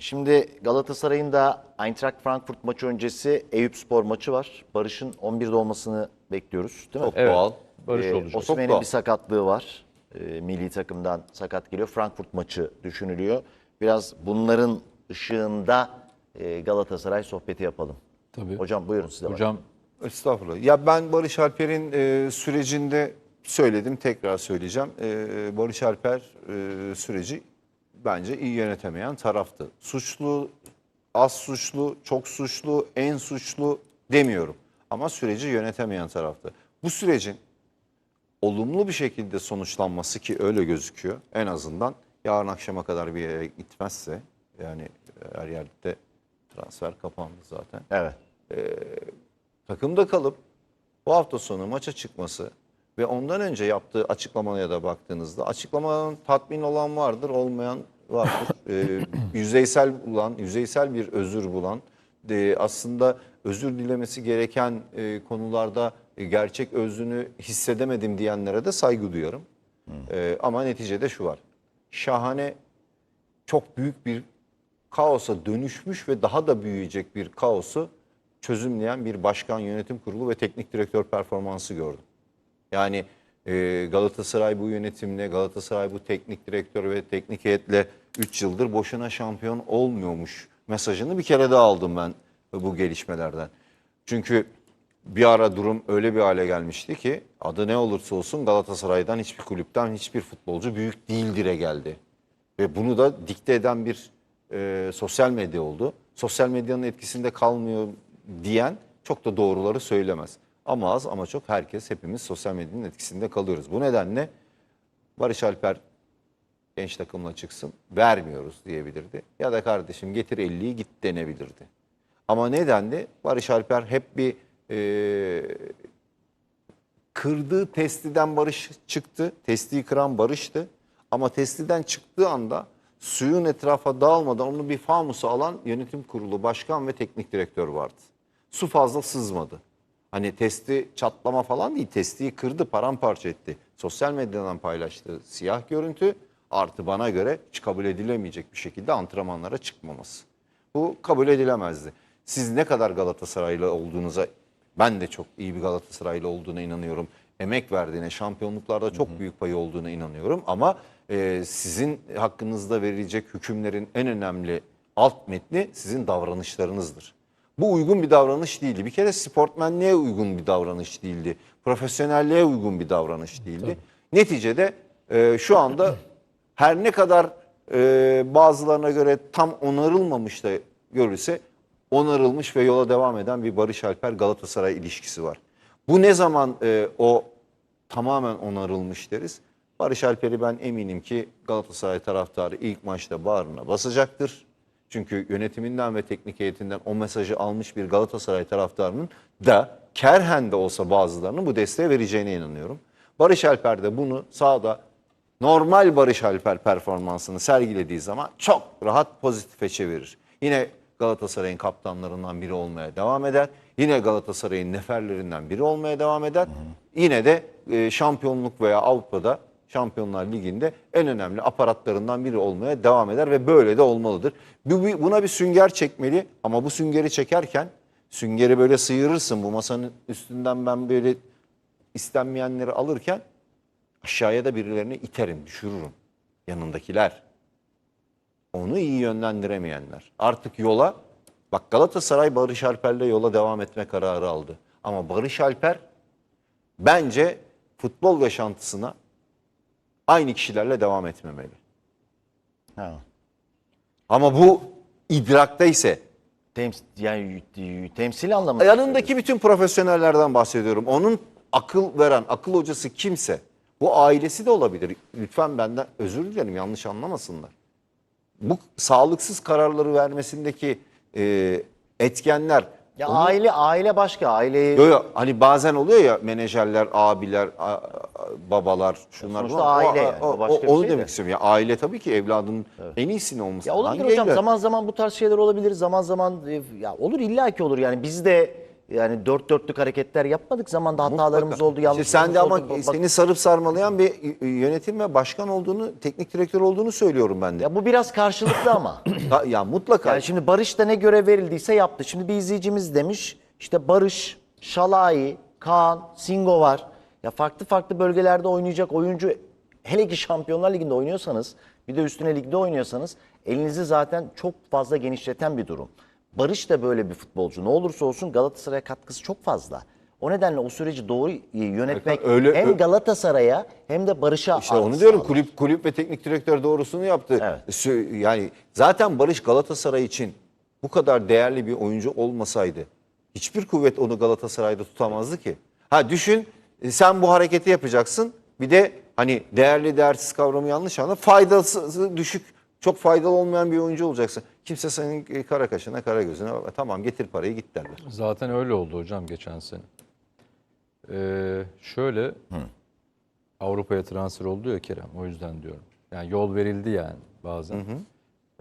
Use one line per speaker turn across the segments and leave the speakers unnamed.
Şimdi Galatasaray'ın da Eintracht Frankfurt maçı öncesi Eyüp Spor maçı var. Barış'ın 11'de olmasını bekliyoruz değil mi?
Çok doğal.
Barış
Ee,
olacak.
Doğal.
bir sakatlığı var. Ee, milli takımdan sakat geliyor. Frankfurt maçı düşünülüyor. Biraz bunların ışığında e, Galatasaray sohbeti yapalım.
Tabii.
Hocam buyurun size.
Hocam
Estağfurullah. Ya ben Barış Alper'in e, sürecinde söyledim, tekrar söyleyeceğim. E, Barış Alper e, süreci bence iyi yönetemeyen taraftı. Suçlu, az suçlu, çok suçlu, en suçlu demiyorum. Ama süreci yönetemeyen taraftı. Bu sürecin olumlu bir şekilde sonuçlanması ki öyle gözüküyor en azından yarın akşama kadar bir yere gitmezse yani her yerde transfer kapandı zaten
Evet.
takımda kalıp bu hafta sonu maça çıkması ve ondan önce yaptığı açıklamaya da baktığınızda açıklamadan tatmin olan vardır, olmayan vardır. Ee, yüzeysel bulan, yüzeysel bir özür bulan, de aslında özür dilemesi gereken e, konularda e, gerçek özünü hissedemedim diyenlere de saygı duyarım. Ee, ama neticede şu var. Şahane çok büyük bir kaosa dönüşmüş ve daha da büyüyecek bir kaosu çözümleyen bir başkan yönetim kurulu ve teknik direktör performansı gördüm. Yani e, Galatasaray bu yönetimle, Galatasaray bu teknik direktör ve teknik heyetle 3 yıldır boşuna şampiyon olmuyormuş mesajını bir kere daha aldım ben bu gelişmelerden. Çünkü bir ara durum öyle bir hale gelmişti ki adı ne olursa olsun Galatasaray'dan hiçbir kulüpten hiçbir futbolcu büyük değildir'e geldi. Ve bunu da dikte eden bir e, sosyal medya oldu. Sosyal medyanın etkisinde kalmıyor diyen çok da doğruları söylemez. Ama az ama çok herkes hepimiz sosyal medyanın etkisinde kalıyoruz. Bu nedenle Barış Alper genç takımla çıksın vermiyoruz diyebilirdi. Ya da kardeşim getir 50'yi git denebilirdi. Ama nedendi? Barış Alper hep bir e, kırdığı testiden Barış çıktı. Testiyi kıran Barış'tı. Ama testiden çıktığı anda suyun etrafa dağılmadan onu bir fanusa alan yönetim kurulu başkan ve teknik direktör vardı. Su fazla sızmadı. Hani testi çatlama falan değil, testiyi kırdı, paramparça etti. Sosyal medyadan paylaştığı siyah görüntü artı bana göre hiç kabul edilemeyecek bir şekilde antrenmanlara çıkmaması. Bu kabul edilemezdi. Siz ne kadar Galatasaraylı olduğunuza ben de çok iyi bir Galatasaraylı olduğuna inanıyorum. Emek verdiğine, şampiyonluklarda çok büyük payı olduğuna inanıyorum. Ama e, sizin hakkınızda verilecek hükümlerin en önemli alt metni sizin davranışlarınızdır. Bu uygun bir davranış değildi. Bir kere sportmenliğe uygun bir davranış değildi. Profesyonelliğe uygun bir davranış değildi. Neticede e, şu anda her ne kadar e, bazılarına göre tam onarılmamış da görülse onarılmış ve yola devam eden bir Barış Alper Galatasaray ilişkisi var. Bu ne zaman e, o tamamen onarılmış deriz? Barış Alper'i ben eminim ki Galatasaray taraftarı ilk maçta bağrına basacaktır. Çünkü yönetiminden ve teknik heyetinden o mesajı almış bir Galatasaray taraftarının da kerhen de olsa bazılarının bu desteği vereceğine inanıyorum. Barış Alper de bunu sahada normal Barış Alper performansını sergilediği zaman çok rahat pozitife çevirir. Yine Galatasaray'ın kaptanlarından biri olmaya devam eder. Yine Galatasaray'ın neferlerinden biri olmaya devam eder. Yine de e, şampiyonluk veya Avrupa'da Şampiyonlar Ligi'nde en önemli aparatlarından biri olmaya devam eder ve böyle de olmalıdır. Bu- bu- Buna bir sünger çekmeli ama bu süngeri çekerken süngeri böyle sıyırırsın bu masanın üstünden ben böyle istenmeyenleri alırken aşağıya da birilerini iterim, düşürürüm yanındakiler. Onu iyi yönlendiremeyenler. Artık yola, bak Galatasaray Barış Alper'le yola devam etme kararı aldı. Ama Barış Alper bence futbol yaşantısına aynı kişilerle devam etmemeli.
Ha.
Ama bu idrakta ise
Tems yani temsil anlamında.
yanındaki bütün profesyonellerden bahsediyorum. Onun akıl veren, akıl hocası kimse, bu ailesi de olabilir. Lütfen benden özür dilerim yanlış anlamasınlar. Bu sağlıksız kararları vermesindeki e, etkenler
Ya
onu-
aile aile başka aileyi
Yo, yo, hani bazen oluyor ya menajerler, abiler, a- a- babalar, şunlar.
Sonuçta
bunlar.
aile
o,
yani,
o-
o başka
o- onu
şey de.
demek istiyorum. Ya aile tabii ki evladının en iyisini olması.
Ya olabilir
Hangi
hocam
evlat?
zaman zaman bu tarz şeyler olabilir zaman zaman e, ya olur illaki olur yani biz de yani dört dörtlük hareketler yapmadık. Zamanda hatalarımız
Mutlaka.
oldu,
İşte sen de ama
Bak-
seni sarıp sarmalayan bir yönetim ve başkan olduğunu, teknik direktör olduğunu söylüyorum ben de.
Ya bu biraz karşılıklı ama.
Ya, ya mutlaka.
Yani şimdi Barış da ne görev verildiyse yaptı. Şimdi bir izleyicimiz demiş işte Barış, Şalai, Kaan, Singo var. Ya farklı farklı bölgelerde oynayacak oyuncu hele ki Şampiyonlar Ligi'nde oynuyorsanız bir de üstüne ligde oynuyorsanız elinizi zaten çok fazla genişleten bir durum. Barış da böyle bir futbolcu. Ne olursa olsun Galatasaray'a katkısı çok fazla. O nedenle o süreci doğru yönetmek
Erkan, öyle-
hem Galatasaray'a hem de Barış'a
İşte
artı
onu diyorum
sağlar.
kulüp kulüp ve teknik direktör doğrusunu yaptı.
Evet.
Sü- Yani zaten Barış Galatasaray için bu kadar değerli bir oyuncu olmasaydı hiçbir kuvvet onu Galatasaray'da tutamazdı ki. Ha düşün e, sen bu hareketi yapacaksın. Bir de hani değerli değersiz kavramı yanlış anla. Faydası düşük çok faydalı olmayan bir oyuncu olacaksın. Kimse senin e, kara kaşına kara gözüne "E, tamam getir parayı git derler.
Zaten öyle oldu hocam geçen sene. Ee, şöyle Avrupa'ya transfer oldu ya Kerem o yüzden diyorum. Yani yol verildi yani bazen.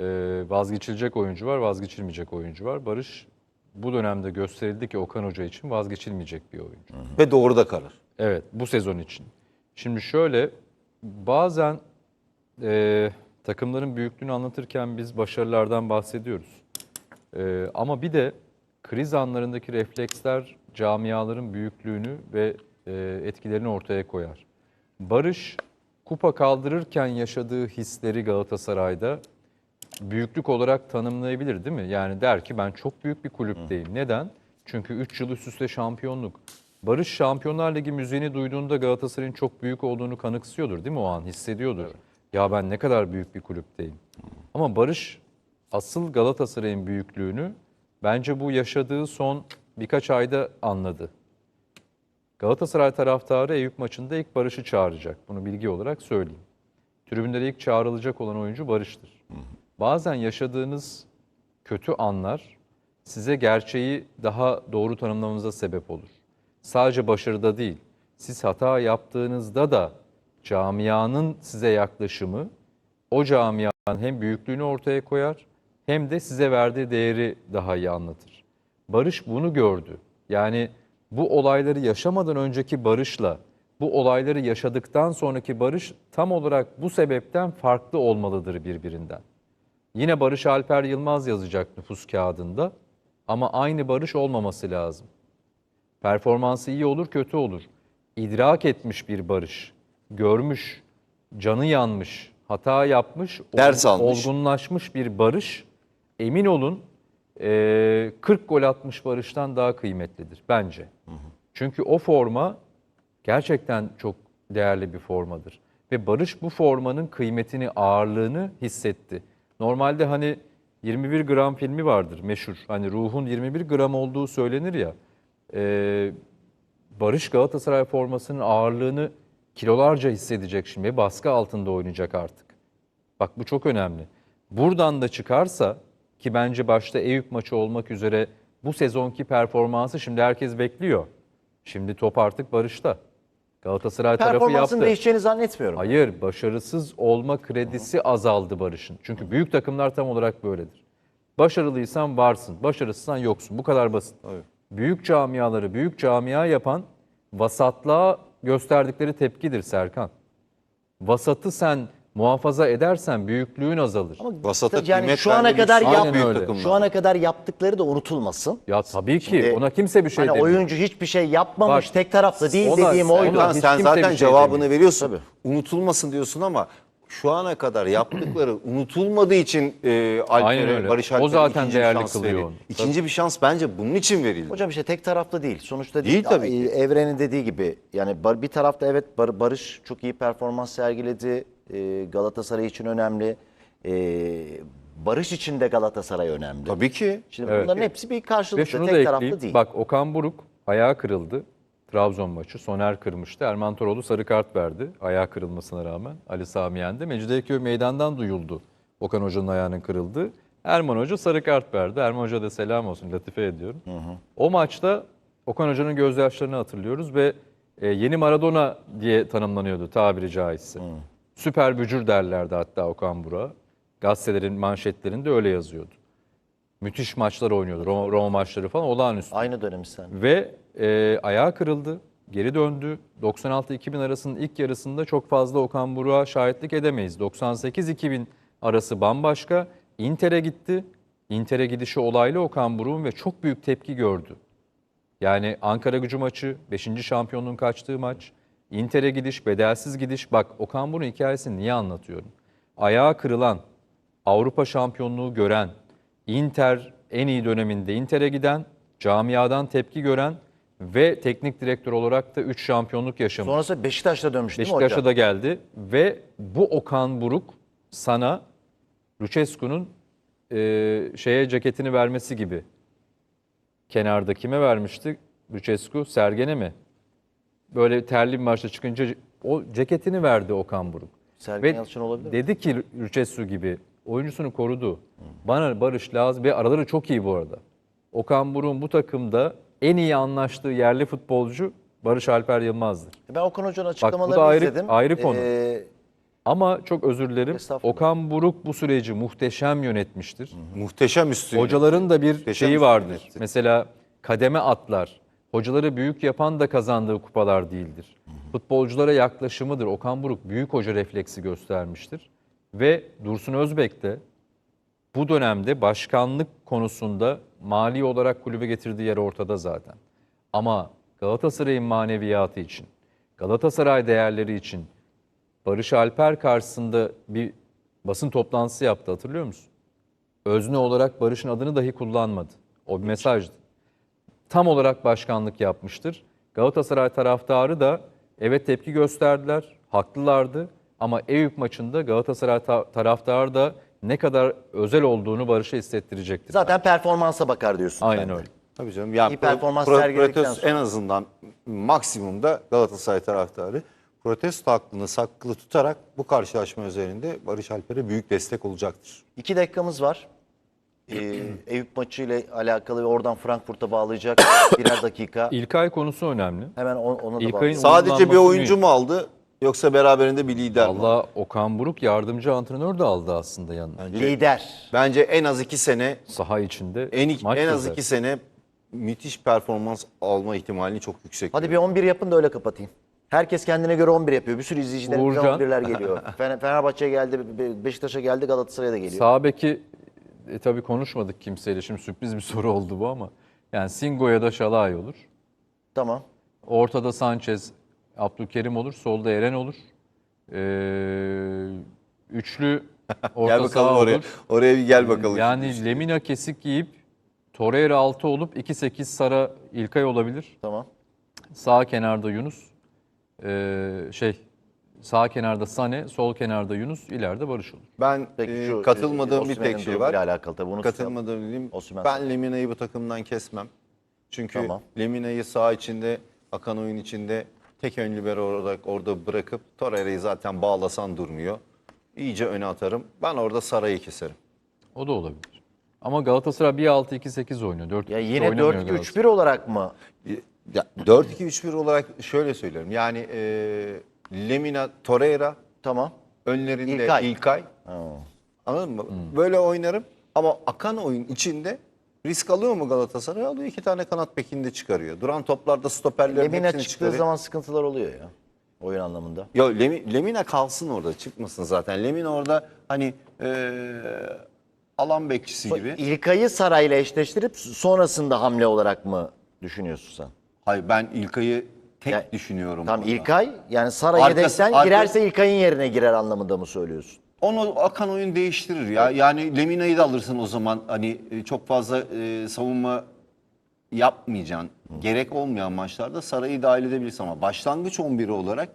Ee, vazgeçilecek oyuncu var, vazgeçilmeyecek oyuncu var. Barış bu dönemde gösterildi ki Okan Hoca için vazgeçilmeyecek bir oyuncu.
Ve doğru da kalır.
Evet, bu sezon için. Şimdi şöyle, bazen e, takımların büyüklüğünü anlatırken biz başarılardan bahsediyoruz. E, ama bir de kriz anlarındaki refleksler camiaların büyüklüğünü ve e, etkilerini ortaya koyar. Barış kupa kaldırırken yaşadığı hisleri Galatasaray'da büyüklük olarak tanımlayabilir değil mi? Yani der ki ben çok büyük bir kulüpteyim. Neden? Çünkü 3 yıl üst üste şampiyonluk. Barış Şampiyonlar Ligi müziğini duyduğunda Galatasaray'ın çok büyük olduğunu kanıksıyordur değil mi o an? Hissediyordur. Ya ben ne kadar büyük bir kulüpteyim. Ama Barış asıl Galatasaray'ın büyüklüğünü bence bu yaşadığı son birkaç ayda anladı. Galatasaray taraftarı Eyüp maçında ilk Barış'ı çağıracak. Bunu bilgi olarak söyleyeyim. Tribünlere ilk çağrılacak olan oyuncu Barış'tır. Bazen yaşadığınız kötü anlar size gerçeği daha doğru tanımlamanıza sebep olur. Sadece başarıda değil, siz hata yaptığınızda da camianın size yaklaşımı o camianın hem büyüklüğünü ortaya koyar hem de size verdiği değeri daha iyi anlatır. Barış bunu gördü. Yani bu olayları yaşamadan önceki Barış'la bu olayları yaşadıktan sonraki Barış tam olarak bu sebepten farklı olmalıdır birbirinden. Yine Barış Alper Yılmaz yazacak nüfus kağıdında ama aynı Barış olmaması lazım. Performansı iyi olur, kötü olur. İdrak etmiş bir Barış, görmüş, canı yanmış, hata yapmış,
Ders almış.
olgunlaşmış bir Barış, emin olun eee, 40 gol atmış Barış'tan daha kıymetlidir bence. Çünkü o forma gerçekten çok değerli bir formadır. Ve Barış bu formanın kıymetini, ağırlığını hissetti. Normalde hani 21 gram filmi vardır meşhur. Hani ruhun 21 gram olduğu söylenir ya. Ee, Barış Galatasaray formasının ağırlığını kilolarca hissedecek şimdi. Baskı altında oynayacak artık. Bak bu çok önemli. Buradan da çıkarsa ki bence başta Eyüp maçı olmak üzere bu sezonki performansı şimdi herkes bekliyor. Şimdi top artık Barış'ta. Galatasaray tarafı
Performansın
yaptı.
değişeceğini zannetmiyorum.
Hayır, başarısız olma kredisi azaldı Barış'ın. Çünkü büyük takımlar tam olarak böyledir. Başarılıysan varsın, başarısızsan yoksun. Bu kadar basit. Büyük camiaları büyük camia yapan vasatlığa gösterdikleri tepkidir Serkan. Vasatı sen muhafaza edersen büyüklüğün azalır.
Vasata
yani
kıymet
şu ana kadar
Aynen öyle.
takımlar.
Şu ana kadar yaptıkları da unutulmasın.
ya tabii ki
Şimdi,
ona kimse bir şey
hani
demiyor.
oyuncu hiçbir şey yapmamış,
Bak,
tek taraflı değil
o da-
dediğim oydu.
Ondan
hiç
sen
kimse
zaten
şey
cevabını
demiyor.
veriyorsun.
Tabii.
Unutulmasın diyorsun ama şu ana kadar yaptıkları unutulmadığı için e,
Aynen
Alper'e,
öyle.
Barış
O
Alper'e
zaten
ikinci bir
değerli
şans
kılıyor
verildi.
onu.
İkinci bir şans bence bunun için verildi.
Hocam işte tek taraflı değil. Sonuçta
Değil tabii ki.
Evren'in dediği gibi yani bar- bir tarafta evet Bar- Barış çok iyi performans sergiledi. E, Galatasaray için önemli. E, Barış için de Galatasaray önemli.
Tabii ki.
Şimdi
Evet.
bunların hepsi bir
Ve
karşılıklı,
şunu da
tek taraflı
ekleyeyim.
değil.
Bak Okan Buruk ayağı kırıldı. Trabzon maçı. Soner kırmıştı. Erman Toroğlu sarı kart verdi. Ayağı kırılmasına rağmen. Ali Sami yendi. Mecidiyeköy meydandan duyuldu. Okan Hoca'nın ayağının kırıldığı. Erman Hoca sarı kart verdi. Erman Hoca da selam olsun. Latife ediyorum. O maçta Okan Hoca'nın gözyaşlarını hatırlıyoruz ve e, yeni Maradona diye tanımlanıyordu tabiri caizse. Süper bücür derlerdi hatta Okan Burak'a. Gazetelerin manşetlerinde öyle yazıyordu. Müthiş maçlar oynuyordu. Roma, Roma maçları falan olağanüstü.
Aynı dönemi sen.
Ve e, ayağı kırıldı, geri döndü. 96-2000 arasının ilk yarısında çok fazla Okan Buruk'a şahitlik edemeyiz. 98-2000 arası bambaşka. Inter'e gitti. Inter'e gidişi olaylı Okan Buruk'un ve çok büyük tepki gördü. Yani Ankara gücü maçı, 5. şampiyonluğun kaçtığı maç, Inter'e gidiş, bedelsiz gidiş. Bak Okan Buruk'un hikayesini niye anlatıyorum? Ayağı kırılan, Avrupa şampiyonluğu gören, Inter en iyi döneminde Inter'e giden, camiadan tepki gören ve teknik direktör olarak da 3 şampiyonluk yaşamış.
Sonrasında Beşiktaş'ta dönmüş değil mi
Beşiktaş'a
hocam?
da geldi ve bu Okan Buruk sana Lucescu'nun e, şeye ceketini vermesi gibi. Kenarda kime vermişti? Lucescu, Sergen'e mi? Böyle terli bir maçta çıkınca o ceketini verdi Okan Buruk.
Sergen Yalçın olabilir mi?
Dedi ki Lucescu gibi oyuncusunu korudu. Bana Barış lazım ve araları çok iyi bu arada. Okan Buruk'un bu takımda en iyi anlaştığı yerli futbolcu Barış Alper Yılmaz'dır.
Ben Okan Hoca'nın açıklamalarını
bu da ayrı-
izledim.
ayrı konu.
Ee,
Ama çok özür dilerim. Okan Buruk bu süreci muhteşem yönetmiştir.
Muhteşem üstü.
Hocaların da bir
Muhteşem
şeyi vardır.
yönetti.
Mesela kademe atlar. Hocaları büyük yapan da kazandığı kupalar değildir. Futbolculara yaklaşımıdır. Okan Buruk büyük hoca refleksi göstermiştir. Ve Dursun Özbek de bu dönemde başkanlık konusunda mali olarak kulübe getirdiği yer ortada zaten. Ama Galatasaray'ın maneviyatı için, Galatasaray değerleri için Barış Alper karşısında bir basın toplantısı yaptı hatırlıyor musun? Özne olarak Barış'ın adını dahi kullanmadı. O bir mesajdı. Tam olarak başkanlık yapmıştır. Galatasaray taraftarı da evet tepki gösterdiler, haklılardı. Ama Eyüp maçında Galatasaray ta- taraftarı da ne kadar özel olduğunu Barış'a hissettirecektir.
zaten performansa bakar diyorsun.
Aynen öyle.
Tabii canım. Yani
İyi performans
pro-
sergiledikten
protesto
sonra.
en azından maksimumda Galatasaray taraftarı protesto hakkını saklı tutarak bu karşılaşma üzerinde Barış Alper'e büyük destek olacaktır.
İki dakikamız var. Ee, Eyüp maçı ile alakalı ve oradan Frankfurt'a bağlayacak birer dakika.
İlkay konusu önemli.
Hemen on- onu da
İlkay'ın
bağlayalım.
Sadece bir oyuncu mu aldı yoksa beraberinde bir lider mi?
Valla Okan Buruk yardımcı antrenör de aldı aslında yanına.
Lider.
Bence en az iki sene
Saha içinde
en,
maç
en az
yazar.
iki sene müthiş performans alma ihtimalini çok yüksek.
Hadi bir 11 yapın da öyle kapatayım. Herkes kendine göre 11 yapıyor. Bir sürü izleyicilerimize
Uğurcan.
11'ler geliyor. Fener- Fenerbahçe'ye geldi, Be- Beşiktaş'a geldi, Galatasaray'a da geliyor.
Sağ beki e, tabii konuşmadık kimseyle. Şimdi sürpriz bir soru oldu bu ama. Yani Singo ya da Şalay olur.
Tamam.
Ortada Sanchez, Abdülkerim olur. Solda Eren olur. Ee, üçlü orta
Gel bakalım
saha
oraya.
olur.
Oraya bir gel bakalım.
Yani Lemina kesik giyip Torreira 6 olup 2-8 Sara İlkay olabilir.
Tamam.
Sağ kenarda Yunus. Ee, şey sağ kenarda Sane, sol kenarda Yunus, ileride Barış olur.
Ben
Peki
e,
şu
katılmadığım bir
Osimhen'in
tek şey var.
alakalı tabii. Bunu
Katılmadığım dediğim
Osimhen
ben Lemina'yı bu takımdan kesmem. Çünkü
Tamam.
Lemina'yı sağ içinde, akan oyun içinde tek ön libero olarak orada bırakıp Torreira'yı zaten bağlasan durmuyor. İyice öne atarım. Ben orada Saray'ı keserim.
O da olabilir. Ama Galatasaray 1-6-2-8 oynuyor. 4
Ya yine 4-2-3-1 olarak mı?
Ya, 4-2-3-1 olarak şöyle söylerim. Yani e, Lemina, Torreira,
Tamım.
önlerinde
İlkay.
İlkay. Anladın mı? Böyle oynarım ama akan oyun içinde risk alıyor mu Galatasaray? Alıyor. iki tane kanat bekini de çıkarıyor. Duran toplarda stoperlerin
Lemina
hepsini
çıktığı
çıkarıyor.
zaman sıkıntılar oluyor ya. Oyun anlamında.
Lemi- Lemina kalsın orada çıkmasın zaten. Lemina orada hani e, alan bekçisi gibi.
İlkay'ı Saray'la eşleştirip sonrasında hamle olarak mı düşünüyorsun sen?
Hayır ben İlkay'ı tek
Ya-
düşünüyorum.
Tamam
orada.
İlkay yani Saray
Arkası-
yedekten
arka-
girerse İlkay'ın yerine girer anlamında mı söylüyorsun?
Onu akan oyun değiştirir ya. Yani Lemina'yı da alırsın o zaman. Hani e, çok fazla e, savunma yapmayacaksın. Gerek olmayan maçlarda Saray'ı dahil edebilirsin ama başlangıç 11'i olarak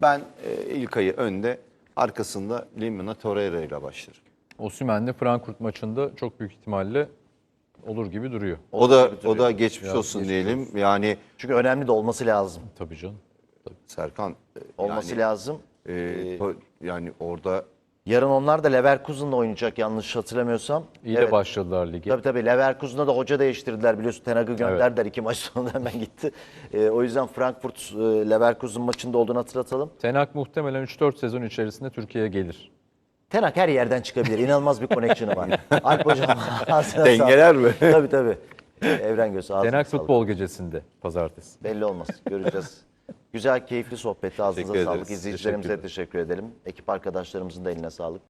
ben e, İlkay'ı önde, arkasında Lemina Torreira ile başlarım.
Osimhen de Frankfurt maçında çok büyük ihtimalle olur gibi duruyor.
O da o da geçmiş
Ya,
olsun
geçmiş
diyelim. Yani
Çünkü önemli de olması lazım.
Tabii canım. Tabii.
Serkan e,
Olması
yani,
lazım.
e, to- yani orada
Yarın onlar da Leverkusen'la oynayacak yanlış hatırlamıyorsam.
İyi
Evet.
de başladılar lige.
Tabii tabii Leverkusen'da da hoca değiştirdiler biliyorsun. Tenag'ı gönderdiler iki maç sonunda hemen gitti. Ee, o yüzden Frankfurt e, Leverkusen maçında olduğunu hatırlatalım.
Tenak muhtemelen 3-4 sezon içerisinde Türkiye'ye gelir.
Tenak her yerden çıkabilir. İnanılmaz bir connection'ı var. Alp hocam ağzına sağlık.
Dengeler mi?
tabii tabii. Evren Göz ağzına
Tenak
sağlık.
futbol gecesinde pazartesi.
Belli olmaz. Göreceğiz. Güzel, keyifli sohbetti. Ağzınıza
Teşekkür
sağlık.
ederiz.
İzleyicilerimize teşekkür edelim. Ekip arkadaşlarımızın da eline sağlık.